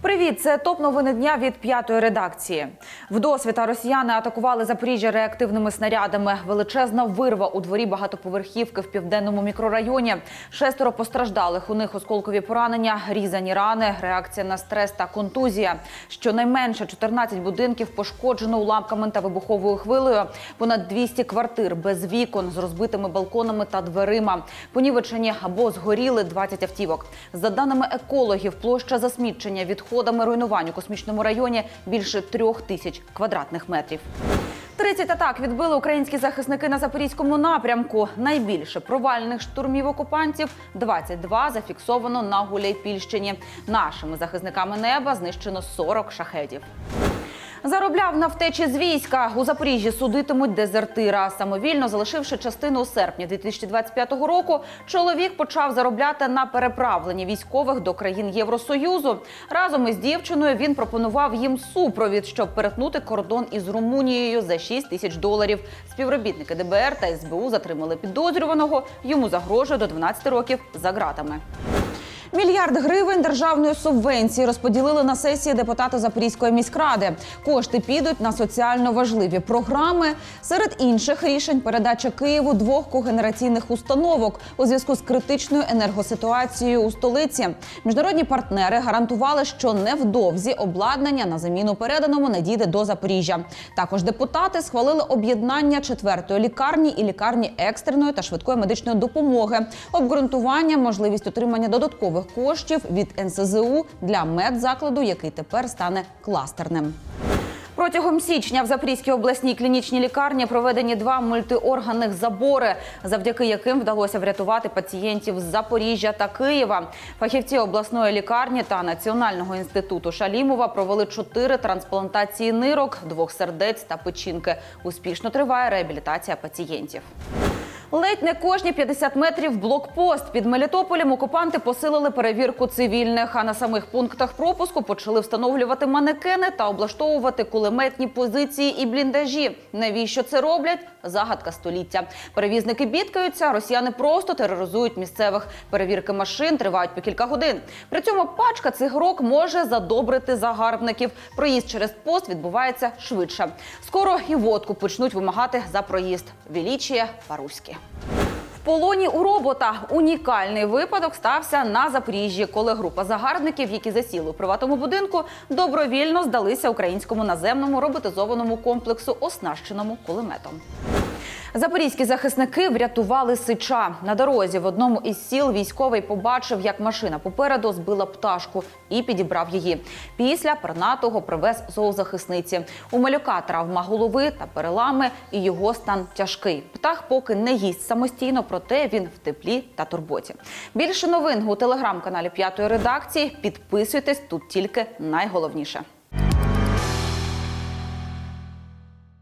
Привіт, це топ новини дня від п'ятої редакції. Вдосвіта росіяни атакували Запоріжжя реактивними снарядами. Величезна вирва у дворі багатоповерхівки в південному мікрорайоні. Шестеро постраждалих. У них осколкові поранення, різані рани, реакція на стрес та контузія. Щонайменше 14 будинків пошкоджено уламками та вибуховою хвилею. Понад 200 квартир без вікон з розбитими балконами та дверима. Понівечені або згоріли 20 автівок. За даними екологів, площа засмічення відходами руйнувань у космічному районі більше трьох тисяч квадратних метрів. 30 атак відбили українські захисники на запорізькому напрямку. Найбільше провальних штурмів окупантів 22 зафіксовано на Гуляйпільщині. Нашими захисниками неба знищено 40 шахедів. Заробляв на втечі з війська. У Запоріжжі судитимуть дезертира. Самовільно залишивши частину у серпні 2025 року, чоловік почав заробляти на переправленні військових до країн Євросоюзу. Разом із дівчиною він пропонував їм супровід, щоб перетнути кордон із Румунією за 6 тисяч доларів. Співробітники ДБР та СБУ затримали підозрюваного. Йому загрожує до 12 років за ґратами. Мільярд гривень державної субвенції розподілили на сесії депутати Запорізької міськради. Кошти підуть на соціально важливі програми. Серед інших рішень передача Києву двох когенераційних установок у зв'язку з критичною енергоситуацією у столиці. Міжнародні партнери гарантували, що невдовзі обладнання на заміну переданому надійде до Запоріжжя. Також депутати схвалили об'єднання четвертої лікарні і лікарні екстреної та швидкої медичної допомоги. Обґрунтування, можливість отримання додаткових коштів від НСЗУ для медзакладу, який тепер стане кластерним. Протягом січня в Запорізькій обласній клінічній лікарні проведені два мультиорганних забори, завдяки яким вдалося врятувати пацієнтів з Запоріжжя та Києва. Фахівці обласної лікарні та Національного інституту Шалімова провели чотири трансплантації нирок, двох сердець та печінки. Успішно триває реабілітація пацієнтів. Ледь не кожні 50 метрів блокпост. Під Мелітополем окупанти посилили перевірку цивільних. А на самих пунктах пропуску почали встановлювати манекени та облаштовувати кулеметні позиції і бліндажі. Навіщо це роблять? Загадка століття. Перевізники бідкаються, росіяни просто тероризують місцевих. Перевірки машин тривають по кілька годин. При цьому пачка цигарок може задобрити загарбників. Проїзд через пост відбувається швидше. Скоро і водку почнуть вимагати за проїзд. Величіє по-руськи. Полоні у робота унікальний випадок стався на Запоріжжі, коли група загарбників, які засіли у приватному будинку, добровільно здалися українському наземному роботизованому комплексу, оснащеному кулеметом. Запорізькі захисники врятували сича на дорозі. В одному із сіл військовий побачив, як машина попереду збила пташку і підібрав її. Після пернатого привез зоозахисниці. У малюка травма голови та перелами, і його стан тяжкий. Птах поки не їсть самостійно, проте він в теплі та турботі. Більше новин у телеграм-каналі п'ятої редакції. Підписуйтесь тут тільки найголовніше.